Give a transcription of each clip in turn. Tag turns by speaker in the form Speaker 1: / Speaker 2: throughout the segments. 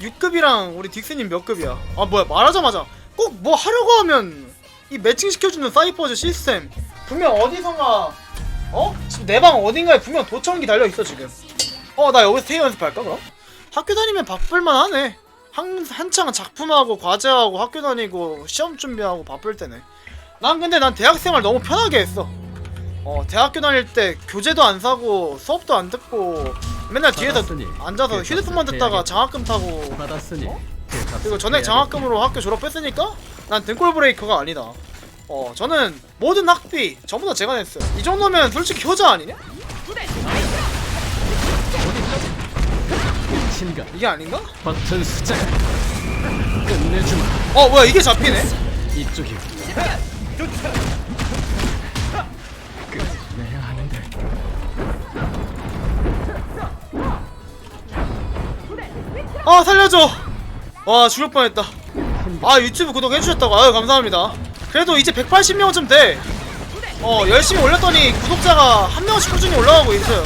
Speaker 1: 6급이랑 우리 딕스님 몇 급이야? 아 뭐야 말하자마자 꼭 뭐 하려고 하면 이 매칭 시켜주는 사이퍼즈 시스템 분명 어디선가 어? 지금 내 방 어딘가에 분명 도청기 달려 있어 지금. 어 나 여기서 테이 연습할까 그럼? 학교 다니면 바쁠만 하네. 한 한창 작품하고 과제하고 학교 다니고 시험 준비하고 바쁠 때네. 난 근데 난 대학생활 너무 편하게 했어. 어 대학교 다닐 때 교재도 안 사고 수업도 안 듣고 맨날 뒤에서
Speaker 2: 받았으니
Speaker 1: 앉아서
Speaker 2: 그
Speaker 1: 휴대폰만 듣다가. 장학금 타고
Speaker 2: 받았으니
Speaker 1: 어?
Speaker 2: 그
Speaker 1: 그리고 전액
Speaker 2: 해야겠다.
Speaker 1: 장학금으로 학교 졸업했으니까 난 등골 브레이커가 아니다. 어 저는 모든 학비 전부 다 제가 냈어요. 이 정도면 솔직히 효자 아니냐? 이게 아닌가?
Speaker 2: 버튼 숫자 끝내주마
Speaker 1: 어 뭐야 이게 잡히네?
Speaker 2: 이쪽이
Speaker 1: 아 살려줘. 와 죽을 뻔했다. 아 유튜브 구독 해주셨다고 아유 감사합니다. 그래도 이제 180명쯤 돼. 어 열심히 올렸더니 구독자가 한 명씩 꾸준히 올라가고 있어요.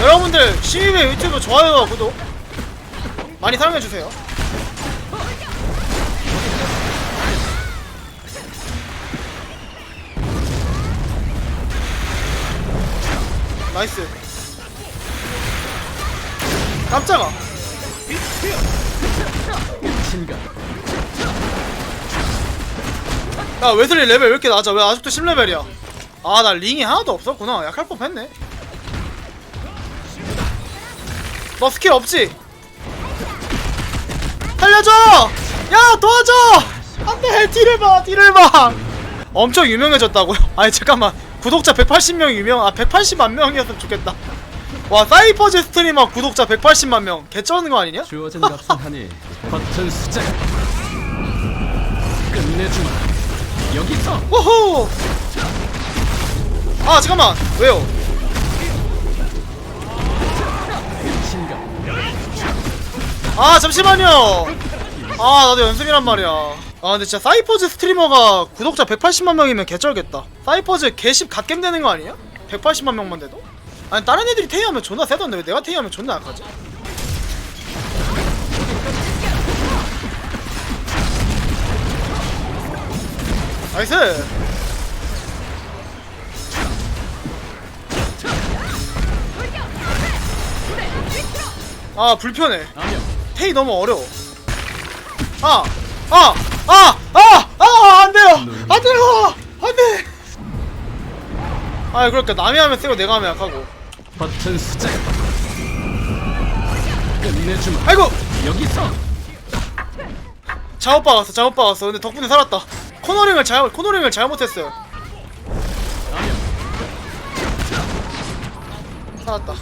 Speaker 1: 여러분들 시위의 유튜브 좋아요와 구독 많이 사랑해 주세요. 나이스. 깜짝아. 야 웨슬리 레벨 왜 이렇게 낮아 왜 아직도 10레벨이야 아 나 링이 하나도 없었구나 약할 법했네 너 스킬 없지? 살려줘! 야 도와줘! 안돼 뒤를 봐 뒤를 봐 엄청 유명해졌다고요? 아니 잠깐만 구독자 180명 유명 아 180만 명이었으면 좋겠다 와 사이퍼즈 스트리머 구독자 180만 명 개쩌는 거 아니냐?
Speaker 2: 주어진 값은 하니 버튼 숫자 끝내주마 여기서
Speaker 1: 호호! 아 잠깐만 왜요? 아 잠시만요 아 나도 연습이란 말이야 아 근데 진짜 사이퍼즈 스트리머가 구독자 180만 명이면 개쩔겠다 사이퍼즈 개십 갓겜 되는 거 아니야? 180만 명만 돼도? 아니 다른 애들이 테이하면 존나 세던데 왜 내가 테이하면 존나 약하지? 나이스 아 불편해 테이 너무 어려워. 아, 아, 아, 아, 아, 안 돼요, 안 돼요, 안 돼. 아, 그러니까 남이 하면 세고 내가 하면 약하고.
Speaker 2: 버튼 숫자 끝내주마
Speaker 1: 아이고,
Speaker 2: 여기서
Speaker 1: 잘못 박았어, 잘못 박았어. 근데 덕분에 살았다. 코너링을 잘, 코너링을 잘못했어요. 살았다.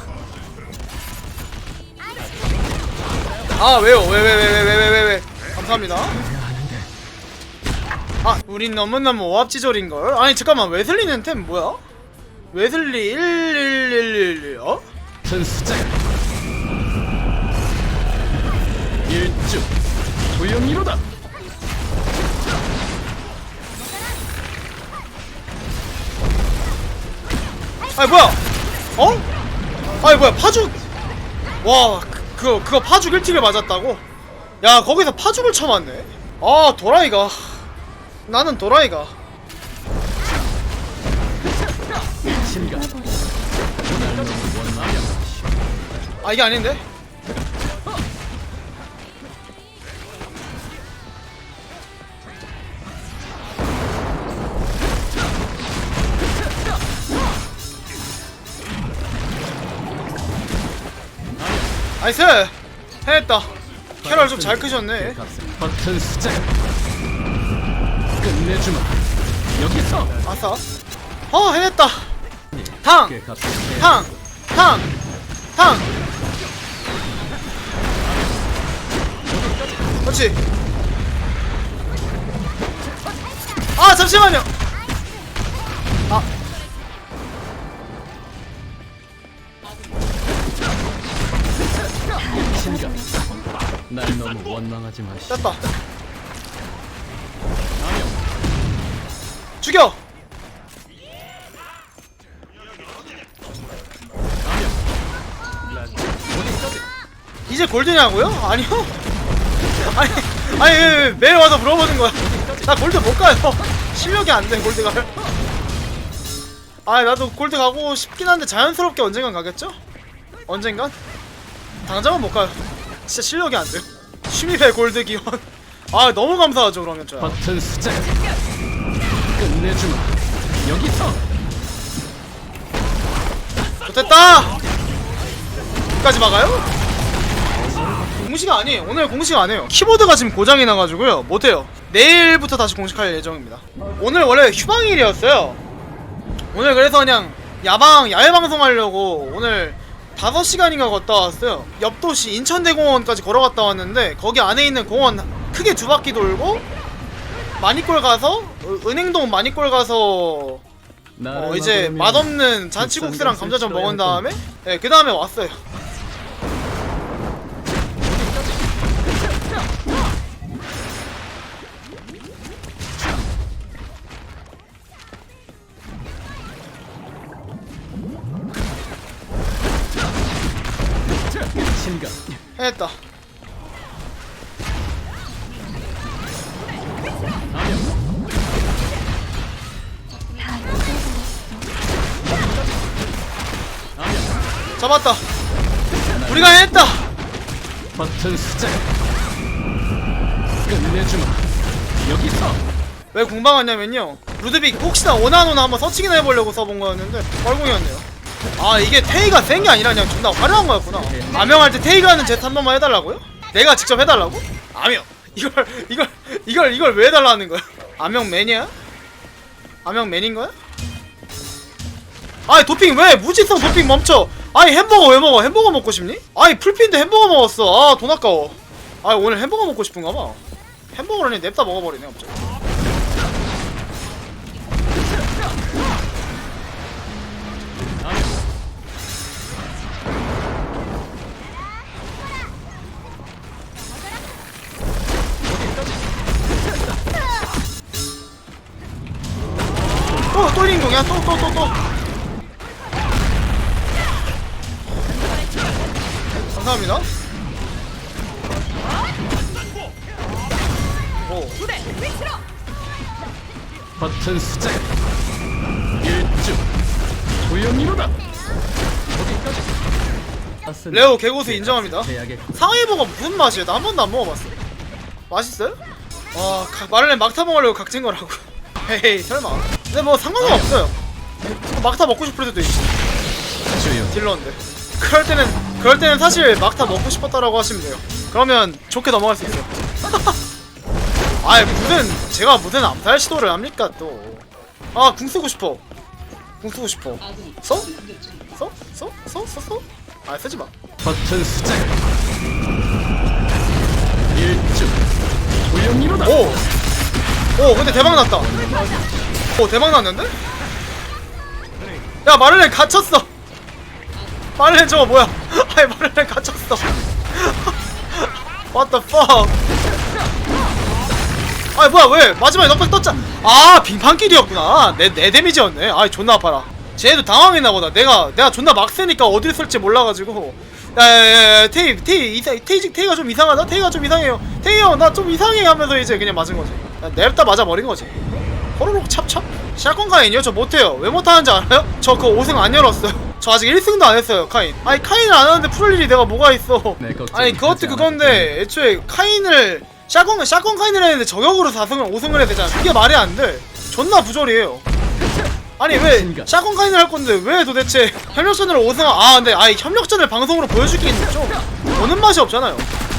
Speaker 1: 아, 왜요? 왜, 왜, 왜, 왜, 왜, 왜, 왜, 왜? 감사합니다. 아, 우린 너무너무 오합지졸인 걸. 아니 잠깐만, 웨슬리는 템 뭐야? 웨슬리 1111 어?
Speaker 2: 숫자 일주 조용히로다
Speaker 1: 아니 뭐야? 어? 아니 뭐야 파죽? 와 그, 그거 그거 파죽 1틱을 맞았다고? 야 거기서 파죽을 쳐맞네. 아 도라이가 나는 도라이가 아 이게 아닌데? 나이스 해냈다 캐럴 좀 잘 크셨네
Speaker 2: 버튼 숫자 끝내주마 여기서
Speaker 1: 아싸 어 해냈다 탕! 탕! 탕! 탕! 그렇지. 아 잠시만요. 아.
Speaker 2: 신가 날 너무 원망하지 마시오
Speaker 1: 됐다. 죽여. 이제 골드냐고요? 아니요. 아니 아니 왜, 왜 매일 와서 물어보는 거야. 나 골드 못 가요. 실력이 안 돼 골드 갈. 아 나도 골드 가고 싶긴 한데 자연스럽게 언젠간 가겠죠? 언젠간? 당장은 못 가요. 진짜 실력이 안 돼요. 취미배 골드 기원. 아 너무 감사하죠 그러면 저야.
Speaker 2: 버튼 수작 끝내주마 여기서
Speaker 1: 좋됐다! 여기까지 막아요? 공식 아니에요. 오늘 공식 안 해요. 키보드가 지금 고장이 나가지고요. 못해요. 내일부터 다시 공식할 예정입니다. 오늘 원래 휴방일이었어요. 오늘 그래서 그냥 야방, 야외 방송하려고 오늘 5시간인가 걷다 왔어요. 옆 도시 인천대공원까지 걸어갔다 왔는데 거기 안에 있는 공원 크게 두 바퀴 돌고 마니골 가서 어, 은행동 마니골 가서 어 이제 맛없는 잔치국수랑 감자전 먹은 다음에 예, 그 다음에 왔어요. 해냈다. 잡았다. 우리가 해냈다.
Speaker 2: 버튼 수작 끝내주마 여기서
Speaker 1: 왜 공방 왔냐면요. 루드빅 혹시나 오나노나 한번 서칭이나 해보려고 써본 거였는데 뻘궁이었네요. 아 이게 테이가 센 게 아니라 그냥 존나 화려한 거였구나. 아명할 때 테이가 하는 제트 한 번만 해달라고요? 내가 직접 해달라고? 아명 이걸 이걸 이걸 이걸 왜 해달라는 거야? 아명 맨이야? 아명 맨인 거야? 아니 도핑 왜 무지성 도핑 멈춰? 아니 햄버거 왜 먹어? 햄버거 먹고 싶니? 아니 풀핀데 햄버거 먹었어. 아 돈 아까워. 아 오늘 햄버거 먹고 싶은가 봐. 햄버거를 냅다 먹어버리네 갑자기. 또, 또 1인공이야? 또, 또, 또, 또. 감사합니다. 오,
Speaker 2: 버튼 수작 일주 어디까지
Speaker 1: 레오 개고수 인정합니다.
Speaker 2: 해야겠고
Speaker 1: 상해버거 무슨 맛이에요? 나 한 번도 안 먹어봤어. 맛있어요? 와, 가- 마를렌 막타 먹으려고 각진 거라고. 헤이, 설마. 근데 뭐 상관은 없어요. 막타 먹고 싶을 때도 있지.
Speaker 2: 주요
Speaker 1: 딜러인데. 그럴 때는, 그럴 때는 사실 막타 먹고 싶었다라고 하시면 돼요. 그러면 좋게 넘어갈 수 있어요. 아이, 무슨, 제가 무슨 암살 시도를 합니까, 또. 아, 궁 쓰고 싶어. 궁 쓰고 싶어. 써? 써? 써? 써? 써? 써? 아, 쓰지 마.
Speaker 2: 버튼 수작 일주 고영이로다
Speaker 1: 오! 오 근데 대박 났다 오 대박 났는데? 야 마를렌 갇혔어. 마를렌 저거 뭐야? 아이 마를렌 갇혔어. What the fuck? 아이 뭐야 왜? 마지막에 넉백 떴잖아 아 빙판길이었구나. 내, 내 데미지였네. 아이 존나 아파라. 쟤도 당황했나보다. 내가 내가 존나 막 세니까 어딜 쓸지 몰라가지고. 야야야 테이 테이 이사 테이 테이가 좀 이상하다? 테이가 좀 이상해요. 테이 형나 좀 이상해 하면서 이제 그냥 맞은 거지. 야, 냅다 맞아 버린 거지 호로록 찹찹? 샷건 카인이요? 저 못해요. 왜 못하는지 알아요? 저 그거 5승 안 열었어요. 저 아직 1승도 안 했어요 카인. 아니 카인을 안 하는데 풀 일이 내가 뭐가 있어?
Speaker 2: 내 걱정은
Speaker 1: 아니 그것도 그건데 애초에 카인을 샷건 샷건 카인을 했는데 저격으로 4승을 5승을 해야 되잖아 그게 말이 안돼. 존나 부조리해요. 아니 왜. 샷건 카인을 할 건데 왜 도대체 협력전으로 5승 아 근데 아이 협력전을 방송으로 보여주기엔 좀 보는 맛이 없잖아요.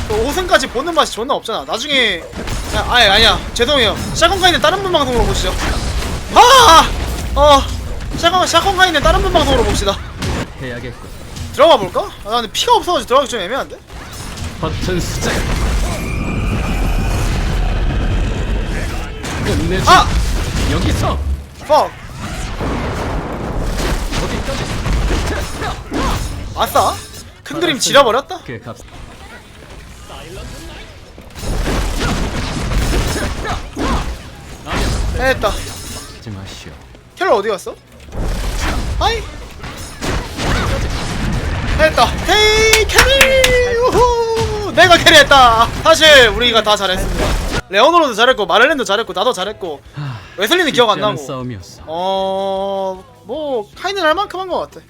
Speaker 1: 5승까지 보는 맛이 존나 없잖아. 나중에 야, 아니 아니야. 죄송해요. 샷건 카인은 다른 분 방송으로 보시죠. 아! 어 샷건 샷건 카인은 다른 분 방송으로 봅시다.
Speaker 2: 해야겠고.
Speaker 1: 들어가 볼까? 아 근데 피가 없어가지고 들어가기 좀 애매한데?
Speaker 2: 버튼 수작 끝내주
Speaker 1: 아!
Speaker 2: 여기서
Speaker 1: fuck
Speaker 2: 어디까지?
Speaker 1: 아싸? 큰 그림 지려버렸다?
Speaker 2: 그 값.
Speaker 1: 해냈다.
Speaker 2: 하지 마시오.
Speaker 1: 켈러 어디 갔어? 하이. 해냈다. 헤이 캐리! 우후. 내가 캐리했다. 사실 우리가 다 잘했습니다. 레오노로도 잘했고 마를렌도 잘했고 나도 잘했고 웨슬리는 기억 안 나고.
Speaker 2: 싸움이었어.
Speaker 1: 어 뭐 카이는 할 만큼 한 것 같아